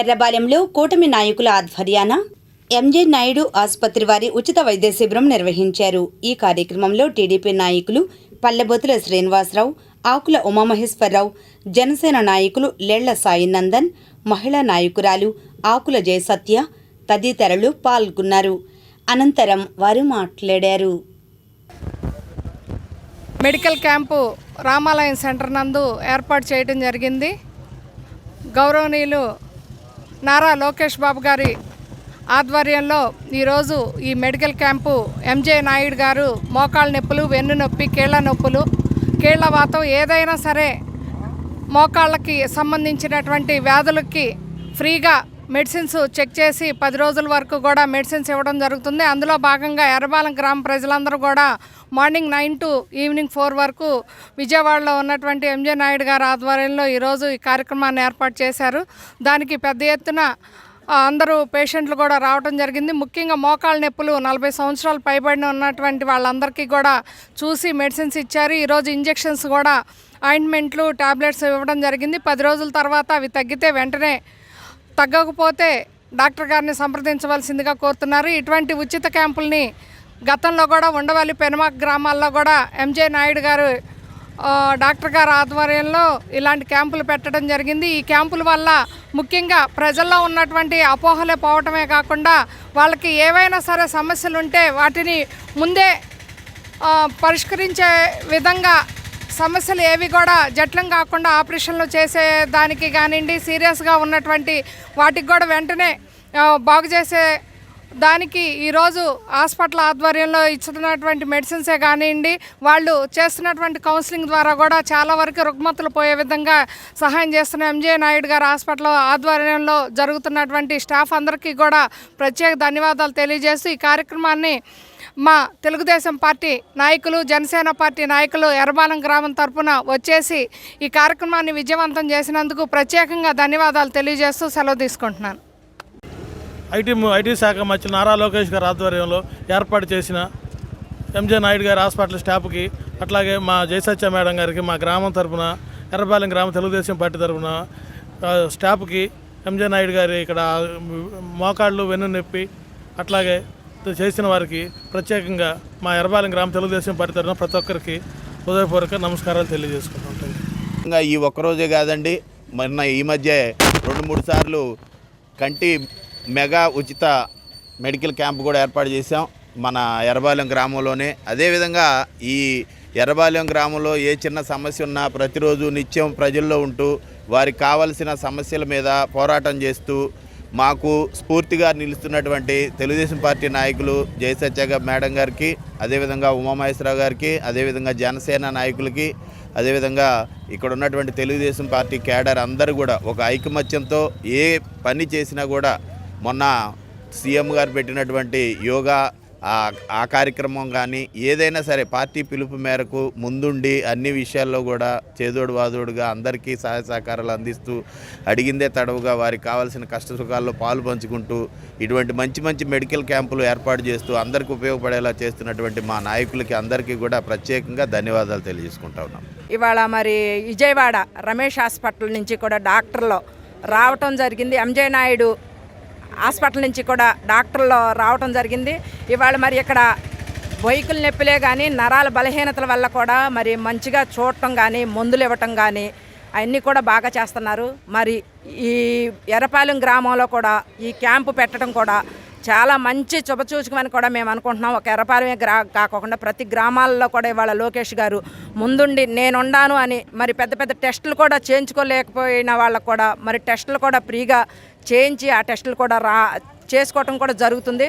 ఎర్రబాలెంలో కూటమి నాయకుల ఆధ్వర్యాన ఎంజే నాయుడు ఆసుపత్రి వారి ఉచిత వైద్య శిబిరం నిర్వహించారు. ఈ కార్యక్రమంలో టీడీపీ నాయకులు పల్లెబోతుల శ్రీనివాసరావు ఆకుల ఉమామహేశ్వరరావు జనసేన నాయకులు లేళ్ళ సాయినందన్ మహిళా నాయకురాలు ఆకుల జయసత్య తదితరులు పాల్గొన్నారు. అనంతరం వారు మాట్లాడారు. మెడికల్ క్యాంపు రామాలయం సెంటర్ నందు ఏర్పాటు చేయడం జరిగింది. గౌరవనీయులు నారా లోకేష్ బాబు గారి ఆధ్వర్యంలో ఈరోజు ఈ మెడికల్ క్యాంపు ఎంజే నాయుడు గారు మోకాళ్ళ నొప్పులు వెన్ను నొప్పి కీళ్ళ నొప్పులు కీళ్ళ వాతం ఏదైనా సరే మోకాళ్ళకి సంబంధించినటువంటి వ్యాధులకి ఫ్రీగా మెడిసిన్స్ చెక్ చేసి పది రోజుల వరకు కూడా మెడిసిన్స్ ఇవ్వడం జరుగుతుంది. అందులో భాగంగా ఎర్రబాలం గ్రామ ప్రజలందరూ కూడా morning nine to evening four వరకు విజయవాడలో ఉన్నటువంటి ఎంజే నాయుడు గారి ఆధ్వర్యంలో ఈరోజు ఈ కార్యక్రమాన్ని ఏర్పాటు చేశారు. దానికి పెద్ద ఎత్తున అందరూ పేషెంట్లు కూడా రావడం జరిగింది. ముఖ్యంగా మోకాళ్ళ నొప్పులు నలభై సంవత్సరాలు పైబడిన ఉన్నటువంటి వాళ్ళందరికీ కూడా చూసి మెడిసిన్స్ ఇచ్చారు. ఈరోజు ఇంజెక్షన్స్ కూడా ఆయింట్మెంట్లు టాబ్లెట్స్ ఇవ్వడం జరిగింది. పది రోజుల తర్వాత అవి తగ్గితే వెంటనే తగ్గకపోతే డాక్టర్ గారిని సంప్రదించవలసిందిగా కోరుతున్నారు. ఇటువంటి ఉచిత క్యాంపుల్ని గతంలో కూడా ఉండవల్లి పెనుమాక్ గ్రామాల్లో కూడా ఎంజే నాయుడు గారు డాక్టర్ గారి ఆధ్వర్యంలో ఇలాంటి క్యాంపులు పెట్టడం జరిగింది. ఈ క్యాంపుల వల్ల ముఖ్యంగా ప్రజల్లో ఉన్నటువంటి అపోహలే పోవటమే కాకుండా వాళ్ళకి ఏవైనా సరే సమస్యలు ఉంటే వాటిని ముందే పరిష్కరించే విధంగా సమస్యలు ఏవి కూడా జట్లం కాకుండా ఆపరేషన్లు చేసే దానికి కానివ్వండి సీరియస్గా ఉన్నటువంటి వాటికి కూడా వెంటనే బాగు చేసే దానికి ఈరోజు హాస్పిటల్ ఆధ్వర్యంలో ఇస్తున్నటువంటి మెడిసిన్సే కానివ్వండి వాళ్ళు చేస్తున్నటువంటి కౌన్సిలింగ్ ద్వారా కూడా చాలా వరకు రుగ్మతులు పోయే విధంగా సహాయం చేస్తున్న ఎంజే నాయుడు గారు హాస్పిటల్ ఆధ్వర్యంలో జరుగుతున్నటువంటి స్టాఫ్ అందరికీ కూడా ప్రత్యేక ధన్యవాదాలు తెలియజేస్తూ ఈ కార్యక్రమాన్ని మా తెలుగుదేశం పార్టీ నాయకులు జనసేన పార్టీ నాయకులు ఎర్రబాలం గ్రామం తరపున వచ్చేసి ఈ కార్యక్రమాన్ని విజయవంతం చేసినందుకు ప్రత్యేకంగా ధన్యవాదాలు తెలియజేస్తూ సెలవు తీసుకుంటున్నాను. ఐటీ ఐటీ శాఖ మంత్రి నారా లోకేష్ గారి ఆధ్వర్యంలో ఏర్పాటు చేసిన ఎంజే నాయుడు గారి హాస్పిటల్ స్టాఫ్కి అట్లాగే మా జయసత్య మేడం గారికి మా గ్రామం తరపున ఎర్రపాలెం గ్రామ తెలుగుదేశం పార్టీ తరపున స్టాఫ్కి ఎంజే నాయుడు గారి ఇక్కడ మోకాళ్ళు వెన్ను నొప్పి అట్లాగే చేసిన వారికి ప్రత్యేకంగా మా ఎర్రపాలెం గ్రామ తెలుగుదేశం పార్టీ తరపున ప్రతి ఒక్కరికి హృదయపూర్వక నమస్కారాలు తెలియజేసుకుంటాం ఇంకా ఈ ఒక్కరోజే కాదండి మొన్న ఈ మధ్య రెండు మూడు సార్లు కంటి మెగా ఉచిత మెడికల్ క్యాంప్ కూడా ఏర్పాటు చేశాం. మన ఎర్రబాలెం గ్రామంలోనే. అదేవిధంగా ఈ ఎర్రబాలెం గ్రామంలో ఏ చిన్న సమస్య ఉన్నా ప్రతిరోజు నిత్యం ప్రజల్లో ఉంటూ వారికి కావలసిన సమస్యల మీద పోరాటం చేస్తూ మాకు స్ఫూర్తిగా నిలుస్తున్నటువంటి తెలుగుదేశం పార్టీ నాయకులు జయసత్య మేడం గారికి అదేవిధంగా ఉమామహేశ్వరరావు గారికి అదేవిధంగా జనసేన నాయకులకి అదేవిధంగా ఇక్కడ ఉన్నటువంటి తెలుగుదేశం పార్టీ కేడర్ అందరూ కూడా ఒక ఐకమత్యంతో ఏ పని చేసినా కూడా మొన్న సీఎం గారు పెట్టినటువంటి యోగా ఆ ఆ కార్యక్రమం కానీ ఏదైనా సరే పార్టీ పిలుపు మేరకు ముందుండి అన్ని విషయాల్లో కూడా చేదోడు వాదోడుగా అందరికీ సహాయ సహకారాలు అందిస్తూ అడిగిందే తడవుగా వారికి కావాల్సిన కష్ట సుఖాల్లో పాలు పంచుకుంటూ ఇటువంటి మంచి మంచి మెడికల్ క్యాంపులు ఏర్పాటు చేస్తూ అందరికీ ఉపయోగపడేలా చేస్తున్నటువంటి మా నాయకులకి అందరికీ కూడా ప్రత్యేకంగా ధన్యవాదాలు తెలియజేసుకుంటా ఉన్నాం. ఇవాళ మరి విజయవాడ రమేష్ హాస్పిటల్ నుంచి కూడా డాక్టర్లు రావటం జరిగింది. ఎంజే నాయుడు హాస్పిటల్ నుంచి కూడా డాక్టర్లు రావటం జరిగింది. ఇవాళ మరి ఇక్కడ బొయ్కుల నొప్పిలే కానీ నరాల బలహీనతల వల్ల కూడా మరి మంచిగా చూడటం కానీ మందులు ఇవ్వటం కానీ అవన్నీ కూడా బాగా చేస్తున్నారు. మరి ఈ ఎర్రపాలెం గ్రామంలో కూడా ఈ క్యాంపు పెట్టడం కూడా చాలా మంచి శుభసూచకమని కూడా మేము అనుకుంటున్నాం. ఒక ఎర్రపాలెమే గ్రా కాకుండా ప్రతి గ్రామాల్లో కూడా ఇవాళ లోకేష్ గారు ముందుండి నేనుండాను అని మరి పెద్ద పెద్ద టెస్టులు కూడా చేయించుకోలేకపోయిన వాళ్ళకు కూడా మరి టెస్టులు కూడా ఫ్రీగా చేయించి ఆ టెస్టులు కూడా రా చేసుకోవటం కూడా జరుగుతుంది.